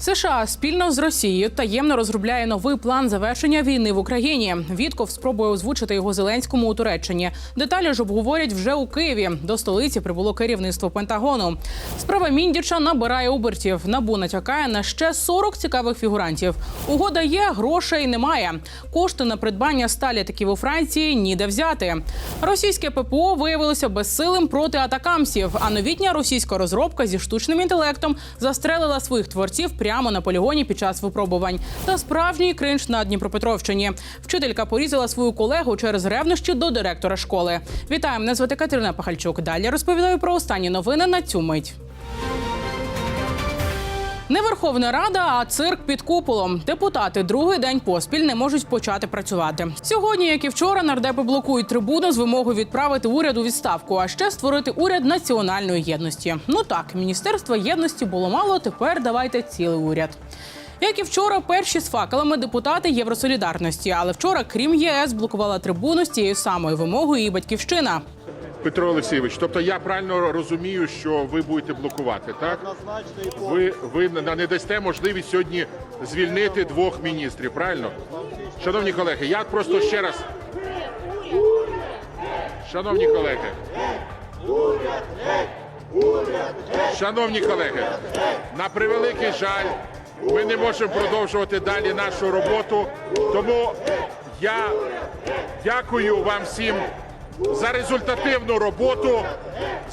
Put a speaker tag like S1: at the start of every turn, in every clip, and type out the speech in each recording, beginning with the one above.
S1: США спільно з Росією таємно розробляє новий план завершення війни в Україні. Вітков спробує озвучити його Зеленському у Туреччині. Деталі ж обговорять вже у Києві. До столиці прибуло керівництво Пентагону. Справа Міндіча набирає обертів. Набу натякає на ще 40 цікавих фігурантів. Угода є, грошей немає. Кошти на придбання сталі літаків у Франції ніде взяти. Російське ППО виявилося безсилим проти атакамсів. А новітня російська розробка зі штучним інтелектом застрелила своїх творців прямо на полігоні під час випробувань. Та справжній кринж на Дніпропетровщині. Вчителька порізала свою колегу через ревнощі до директора школи. Вітаю, мене звати Катерина Пахальчук. Далі розповідаю про останні новини на цю мить. Не Верховна Рада, а цирк під куполом. Депутати другий день поспіль не можуть почати працювати. Сьогодні, як і вчора, нардепи блокують трибуну з вимогою відправити уряд у відставку, а ще створити уряд національної єдності. Ну так, міністерства єдності було мало. Тепер давайте цілий уряд. Як і вчора, перші з факелами депутати Євросолідарності. Але вчора, крім ЄС, блокувала трибуну з тією самою вимогою і батьківщина.
S2: Петро Олексійович, тобто я правильно розумію, що ви будете блокувати, так? Ви, ви не не дасте можливість сьогодні звільнити двох міністрів, правильно? Шановні колеги, я просто ще раз. Шановні колеги. Шановні колеги, на превеликий жаль, ми не можемо продовжувати далі нашу роботу. Тому я дякую вам всім за результативну роботу.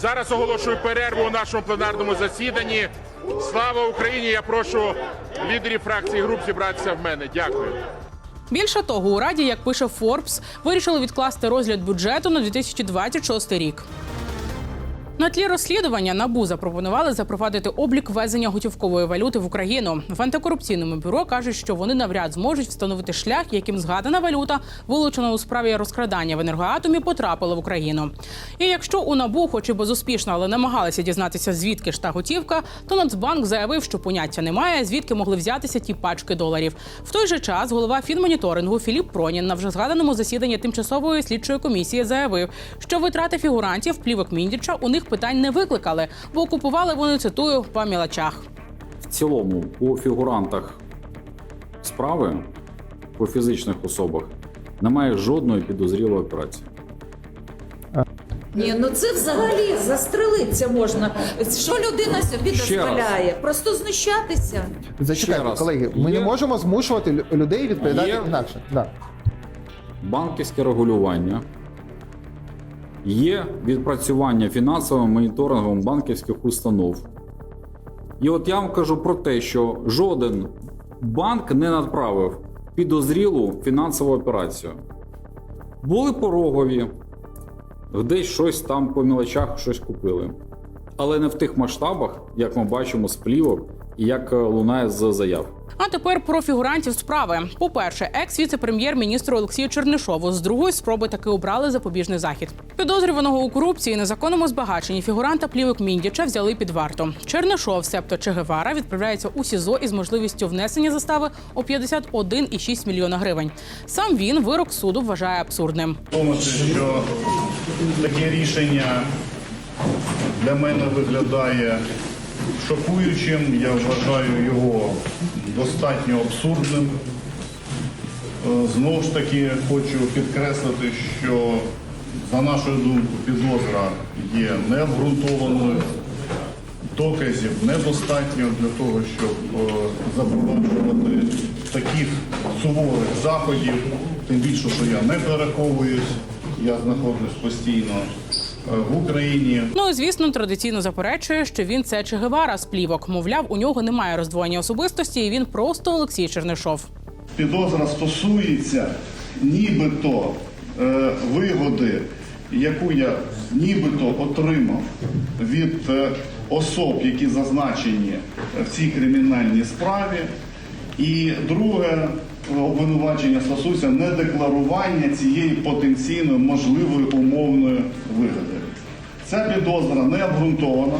S2: Зараз оголошую перерву у нашому пленарному засіданні. Слава Україні! Я прошу лідерів фракцій груп зібратися в мене. Дякую.
S1: Більше того, у раді, як пише Форбс, вирішили відкласти розгляд бюджету на 2026 рік. На тлі розслідування набу запропонували запровадити облік ввезення готівкової валюти в Україну. В антикорупційному бюро кажуть, що вони навряд зможуть встановити шлях, яким згадана валюта, вилучена у справі розкрадання в енергоатомі, потрапила в Україну. І якщо у набу, хоч і безуспішно, але намагалися дізнатися, звідки ж та готівка, то Нацбанк заявив, що поняття немає, звідки могли взятися ті пачки доларів. В той же час голова фінмоніторингу Філіп Пронін на вже згаданому засіданні тимчасової слідчої комісії заявив, що витрати фігурантів плівок Міндіча у них питань не викликали, бо окупували вони цитую по мілочах.
S3: В цілому, по фігурантах справи, по фізичних особах, немає жодної підозрілої операції.
S4: Ні, ну це взагалі застрелитися можна. Що людина собі
S3: Ще
S4: дозволяє? Просто знущатися.
S5: Зачекайте,
S3: раз.
S5: колеги, ми
S3: Є-
S5: не можемо змушувати лю- людей відповідати
S3: Є-
S5: інакше. Да.
S3: Банківське регулювання є відпрацювання фінансовим моніторингом банківських установ. І от я вам кажу про те, що жоден банк не надправив підозрілу фінансову операцію. Були порогові, десь щось там по мілочах щось купили. Але не в тих масштабах, як ми бачимо з плівок і як е, лунає з заяв.
S1: А тепер про фігурантів справи. По-перше, екс-віце-прем'єр-міністр Олексію Чернишову з другої спроби таки обрали запобіжний захід. Підозрюваного у корупції незаконному збагаченні фігуранта плівок Міндіча взяли під варту. Чернишов, себто Че Гевара, відправляється у СІЗО із можливістю внесення застави у 51,6 мільйона гривень. Сам він вирок суду вважає абсурдним.
S6: Тому що таке рішення для мене виглядає шокуючим. Я вважаю його достатньо абсурдним. Е, Знову ж таки хочу підкреслити, що за нашою думкою підозра є необґрунтованою. Доказів недостатньо для того, щоб е, запроваджувати таких суворих заходів. Тим більше, що я не переховуюсь, я знаходжусь постійно в Україні.
S1: Ну і звісно, традиційно заперечує, що він це Че Гевара з плівок. Мовляв, у нього немає роздвоєння особистості, і він просто Олексій Чернишов.
S6: Підозра стосується нібито е, вигоди, яку я нібито отримав від е, особ, які зазначені в цій кримінальній справі. І друге е, обвинувачення стосується недекларування цієї потенційно можливої умовної вигоди. Ця підозра не обґрунтована,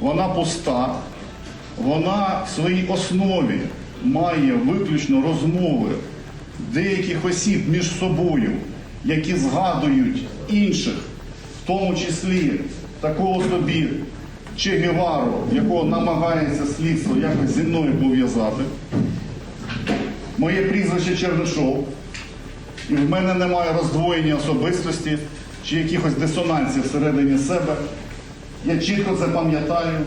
S6: вона пуста, вона в своїй основі має виключно розмови деяких осіб між собою, які згадують інших, в тому числі такого собі Че Гевару, якого намагається слідство якось зі мною пов'язати. Моє прізвище Чернишов. І в мене немає роздвоєння особистості чи якихось дисонансів всередині себе. Я чітко це пам'ятаю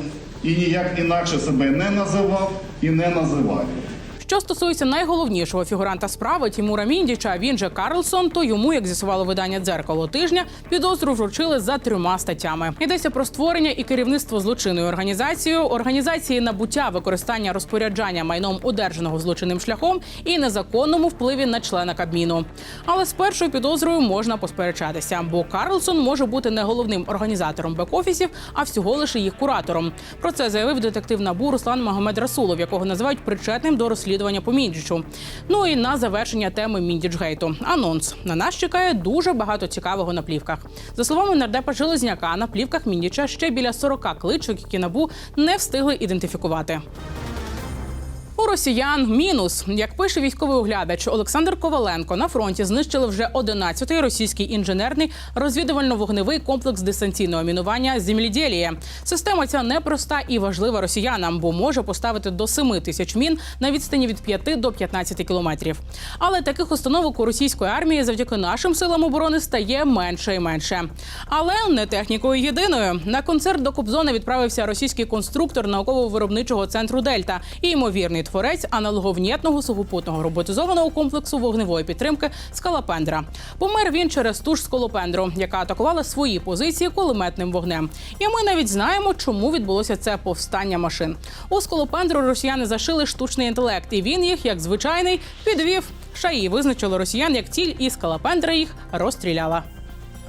S6: і ніяк інакше себе не називав і не називаю.
S1: Що стосується найголовнішого фігуранта справи Тімура Міндіча, він же Карлсон, то йому, як з'ясувало видання дзеркало тижня, підозру вручили за трьома статтями. Йдеться про створення і керівництво злочинною організацією, організації набуття використання розпоряджання майном одержаного злочинним шляхом і незаконному впливі на члена Кабміну. Але з першою підозрою можна посперечатися, бо Карлсон може бути не головним організатором бек-офісів, а всього лише їх куратором. Про це заявив детектив НАБУ Руслан Магомед Расулов, якого називають причетним до розслідування по Міндічу. Ну і на завершення теми Міндічгейту. Анонс на нас чекає дуже багато цікавого на плівках. За словами нардепа Железняка, на плівках Міндіча ще біля 40 кличок, які набу не встигли ідентифікувати. Росіян мінус, як пише військовий оглядач Олександр Коваленко, на фронті знищили вже 11-й російський інженерний розвідувально-вогневий комплекс дистанційного мінування «Землідєліє». Система ця непроста і важлива росіянам, бо може поставити до 7 тисяч мін на відстані від 5 до 15 кілометрів. Але таких установок у російської армії завдяки нашим силам оборони стає менше і менше. Але не технікою єдиною. На концерт до Кобзона відправився російський конструктор науково-виробничого центру Дельта і ймовірний творець аналоговнєтного сухопутного роботизованого комплексу вогневої підтримки Скалопендра. Помер він через ту ж скалопендру, яка атакувала свої позиції кулеметним вогнем. І ми навіть знаємо, чому відбулося це повстання машин. У скалопендру росіяни зашили штучний інтелект, і він їх, як звичайний, підвів. Шаї визначили росіян як ціль, і скалопендра їх розстріляла.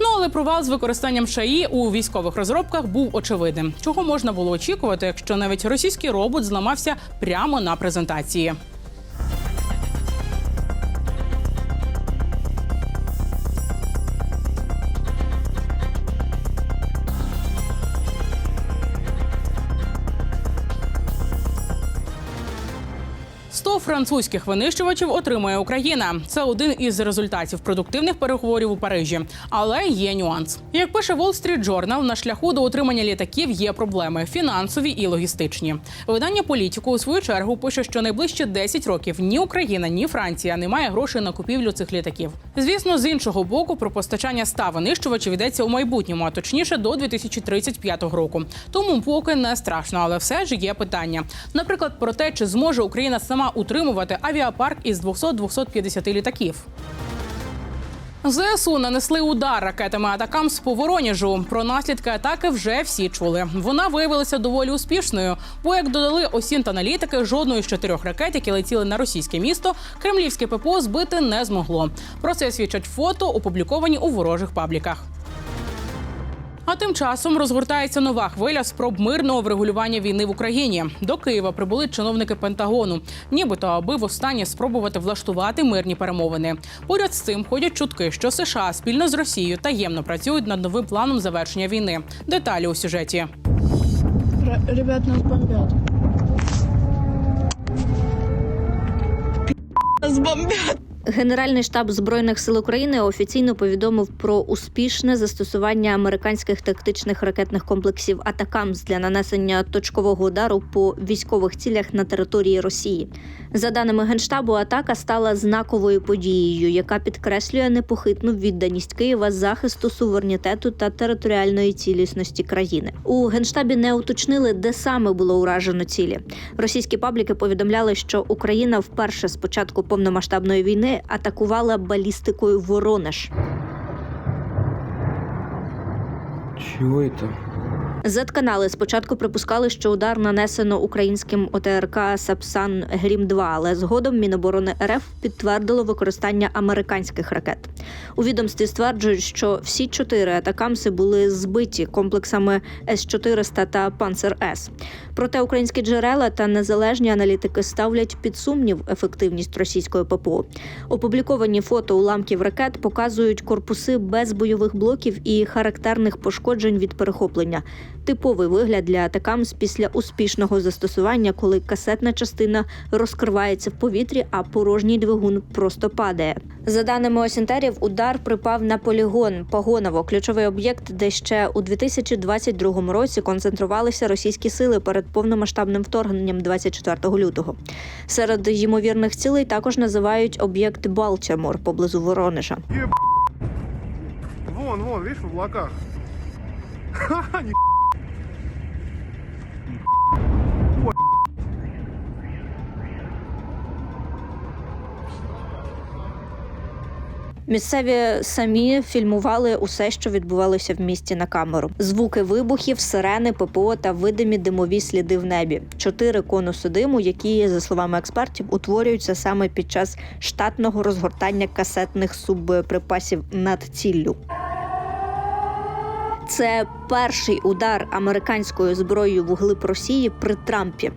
S1: Ну але провал з використанням шаї у військових розробках був очевидним. Чого можна було очікувати, якщо навіть російський робот зламався прямо на презентації. Французьких винищувачів отримує Україна. Це один із результатів продуктивних переговорів у Парижі. Але є нюанс. Як пише Wall Street Journal, на шляху до отримання літаків є проблеми фінансові і логістичні. Видання політику у свою чергу пише, що найближчі 10 років ні Україна, ні Франція не має грошей на купівлю цих літаків. Звісно, з іншого боку, про постачання 100 винищувачів йдеться у майбутньому, а точніше до 2035 року. Тому поки не страшно, але все ж є питання. Наприклад, про те, чи зможе Україна сама утримувати авіапарк із 200-250 літаків. ЗСУ нанесли удар ракетами атакамс по Вороніжу. Про наслідки атаки вже всі чули. Вона виявилася доволі успішною, бо як додали осінт-аналітики, жодної з чотирьох ракет, які летіли на російське місто, кремлівське ППО збити не змогло. Про це свідчать фото, опубліковані у ворожих пабліках. А тим часом розгортається нова хвиля спроб мирного врегулювання війни в Україні. До Києва прибули чиновники Пентагону, нібито аби востаннє спробувати влаштувати мирні перемовини. Поряд з цим ходять чутки, що США спільно з Росією таємно працюють над новим планом завершення війни. Деталі у сюжеті.
S7: Ребят, нас бомбят. Нас бомбят.
S8: Генеральний штаб збройних сил України офіційно повідомив про успішне застосування американських тактичних ракетних комплексів Атакамс для нанесення точкового удару по військових цілях на території Росії. За даними генштабу, атака стала знаковою подією, яка підкреслює непохитну відданість Києва захисту суверенітету та територіальної цілісності країни. У генштабі не уточнили, де саме було уражено цілі. Російські пабліки повідомляли, що Україна вперше з початку повномасштабної війни атакувала балістикою Воронеж.
S9: Чего это?
S8: Зетканали спочатку припускали, що удар нанесено українським ОТРК Сапсан Грім 2 але згодом Міноборони РФ підтвердило використання американських ракет. У відомстві стверджують, що всі чотири атакамси були збиті комплексами С-400 та Панцер С. Проте українські джерела та незалежні аналітики ставлять під сумнів ефективність російської ППО. Опубліковані фото уламків ракет показують корпуси без бойових блоків і характерних пошкоджень від перехоплення. Типовий вигляд для атакамс після успішного застосування, коли касетна частина розкривається в повітрі, а порожній двигун просто падає. За даними осінтерів, удар припав на полігон Погоново, ключовий об'єкт, де ще у 2022 році концентрувалися російські сили перед повномасштабним вторгненням 24 лютого. Серед ймовірних цілей також називають об'єкт Балтімор поблизу Воронежа.
S5: Вон, вон, видишь, в облаках. Ха-ха,
S8: Місцеві самі фільмували усе, що відбувалося в місті на камеру: звуки вибухів, сирени, ППО та видимі димові сліди в небі. Чотири конуси диму, які, за словами експертів, утворюються саме під час штатного розгортання касетних суббоєприпасів над ціллю. Це перший удар американською зброєю в глиб Росії при Трампі.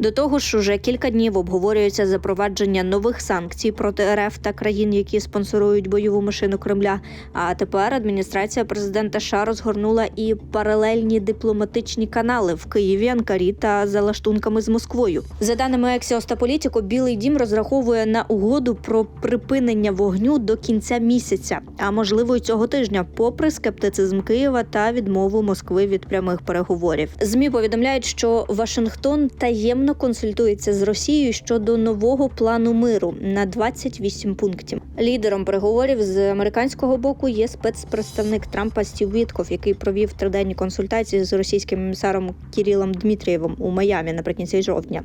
S8: До того ж, уже кілька днів обговорюється запровадження нових санкцій проти РФ та країн, які спонсорують бойову машину Кремля. А тепер адміністрація президента США розгорнула і паралельні дипломатичні канали в Києві, Анкарі та за лаштунками з Москвою. За даними Ексіос та Політіко, Білий Дім розраховує на угоду про припинення вогню до кінця місяця, а можливо й цього тижня, попри скептицизм Києва та відмову Москви від прямих переговорів. Змі повідомляють, що Вашингтон таємно консультується з Росією щодо нового плану миру на 28 пунктів. Лідером переговорів з американського боку є спецпредставник Трампа Стів Вітков, який провів триденні консультації з російським емісаром Кірілом Дмитрієвим у Майамі наприкінці жовтня.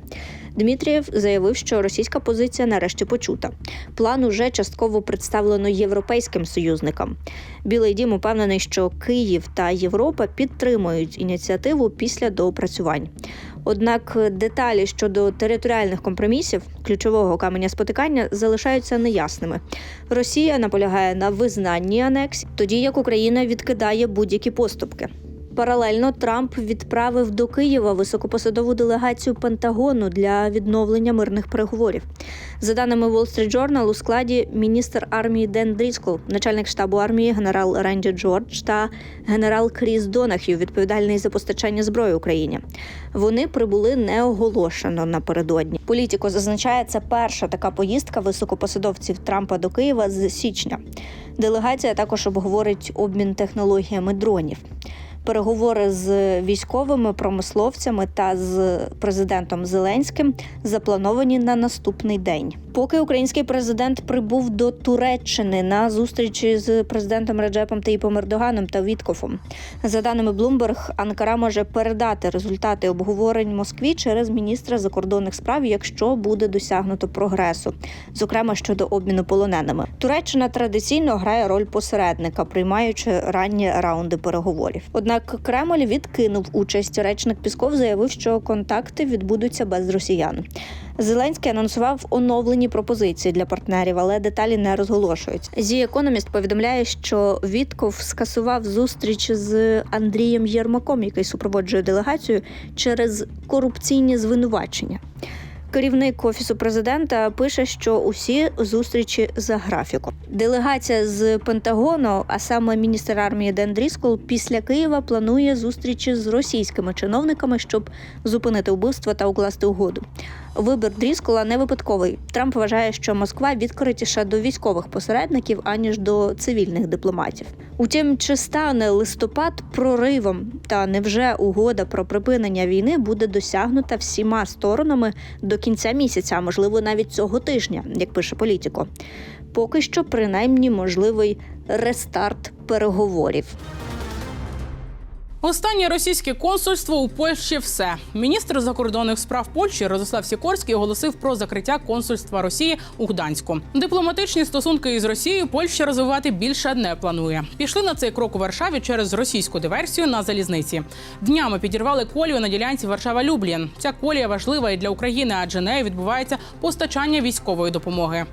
S8: Дмитрієв заявив, що російська позиція нарешті почута. План уже частково представлено європейським союзникам. Білий дім упевнений, що Київ та Європа підтримують ініціативу після доопрацювань. Однак деталі щодо територіальних компромісів ключового каменя спотикання залишаються неясними. Росія наполягає на визнанні анексій, тоді як Україна відкидає будь-які поступки. Паралельно Трамп відправив до Києва високопосадову делегацію Пентагону для відновлення мирних переговорів. За даними Wall Street Journal, у складі міністр армії Ден Дріскол, начальник штабу армії генерал Ренді Джордж та генерал Кріс Донахью, відповідальний за постачання зброї Україні. Вони прибули неоголошено напередодні. Політіко зазначає, це перша така поїздка високопосадовців Трампа до Києва з січня. Делегація також обговорить обмін технологіями дронів. Переговори з військовими промисловцями та з президентом Зеленським заплановані на наступний день. Поки український президент прибув до Туреччини на зустрічі з президентом Реджепом Таїпом Ердоганом та Віткофом. За даними Bloomberg, Анкара може передати результати обговорень Москві через міністра закордонних справ, якщо буде досягнуто прогресу, зокрема щодо обміну полоненими. Туреччина традиційно грає роль посередника, приймаючи ранні раунди переговорів. Однак Кремль відкинув участь. Речник Пісков заявив, що контакти відбудуться без росіян. Зеленський анонсував оновлені пропозиції для партнерів, але деталі не розголошують. Зі економіст повідомляє, що Вітков скасував зустріч з Андрієм Єрмаком, який супроводжує делегацію через корупційні звинувачення. Керівник офісу президента пише, що усі зустрічі за графіком. Делегація з Пентагону, а саме міністр армії Ден Дріскол, після Києва планує зустрічі з російськими чиновниками, щоб зупинити вбивства та укласти угоду. Вибір Дріскола не випадковий. Трамп вважає, що Москва відкритіша до військових посередників аніж до цивільних дипломатів. Утім, чи стане листопад проривом? Та невже угода про припинення війни буде досягнута всіма сторонами до кінця місяця, можливо навіть цього тижня, як пише політико? Поки що, принаймні, можливий рестарт переговорів.
S1: Останнє російське консульство у Польщі все. Міністр закордонних справ Польщі Розислав Сікорський оголосив про закриття консульства Росії у Гданську. Дипломатичні стосунки із Росією Польща розвивати більше не планує. Пішли на цей крок у Варшаві через російську диверсію на залізниці. Днями підірвали колію на ділянці Варшава-Люблін. Ця колія важлива і для України, адже нею відбувається постачання військової допомоги.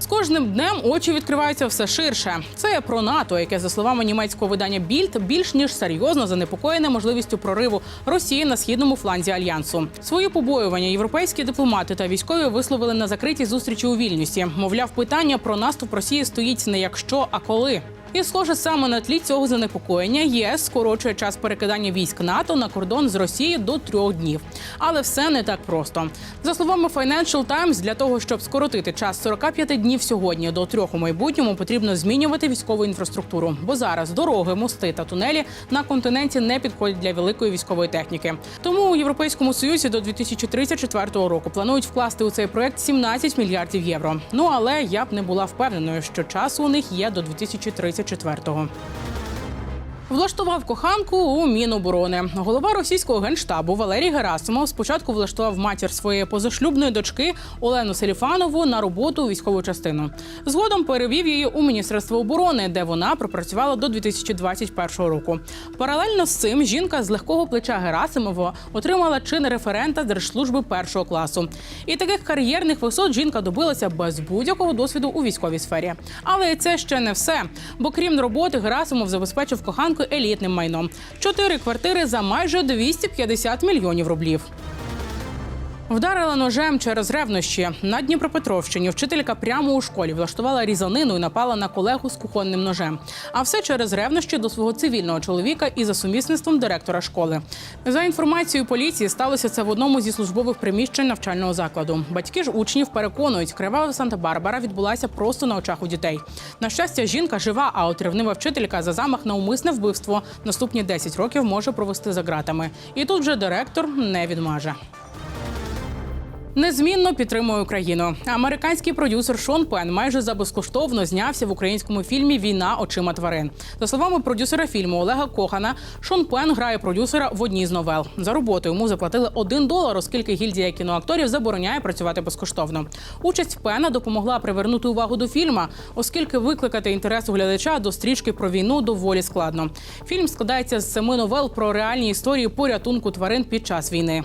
S1: З кожним днем очі відкриваються все ширше. Це про НАТО, яке за словами німецького видання Більд більш ніж серйозно занепокоєне можливістю прориву Росії на східному фланзі альянсу. Свої побоювання європейські дипломати та військові висловили на закритій зустрічі у Вільнюсі. Мовляв, питання про наступ Росії стоїть не якщо, а коли. І схоже, саме на тлі цього занепокоєння ЄС скорочує час перекидання військ НАТО на кордон з Росії до трьох днів. Але все не так просто. За словами Financial Times, для того, щоб скоротити час 45 днів сьогодні до трьох у майбутньому, потрібно змінювати військову інфраструктуру. Бо зараз дороги, мости та тунелі на континенті не підходять для великої військової техніки. Тому у Європейському Союзі до 2034 року планують вкласти у цей проект 17 мільярдів євро. Ну але я б не була впевненою, що часу у них є до 2034-го. Влаштував коханку у Міноборони. Голова російського генштабу Валерій Герасимов спочатку влаштував матір своєї позашлюбної дочки Олену Селіфанову на роботу у військову частину. Згодом перевів її у Міністерство оборони, де вона пропрацювала до 2021 року. Паралельно з цим жінка з легкого плеча Герасимова отримала чин референта держслужби першого класу. І таких кар'єрних висот жінка добилася без будь-якого досвіду у військовій сфері. Але це ще не все. Бо крім роботи, Герасимов забезпечив коханку елітним майном: чотири квартири за майже 250 мільйонів рублів. Вдарила ножем через ревнощі на Дніпропетровщині. Вчителька прямо у школі влаштувала різанину і напала на колегу з кухонним ножем. А все через ревнощі до свого цивільного чоловіка і за сумісництвом директора школи. За інформацією поліції, сталося це в одному зі службових приміщень навчального закладу. Батьки ж учнів переконують, кривава Санта-Барбара відбулася просто на очах у дітей. На щастя, жінка жива, а от ревнива вчителька за замах на умисне вбивство наступні 10 років може провести за ґратами. І тут же директор не відмаже. Незмінно підтримує Україну. Американський продюсер Шон Пен майже за безкоштовно знявся в українському фільмі Війна очима тварин. За словами продюсера фільму Олега Кохана, Шон Пен грає продюсера в одній з новел. За роботу йому заплатили один долар, оскільки гільдія кіноакторів забороняє працювати безкоштовно. Участь Пена допомогла привернути увагу до фільма, оскільки викликати інтерес у глядача до стрічки про війну доволі складно. Фільм складається з семи новел про реальні історії порятунку тварин під час війни.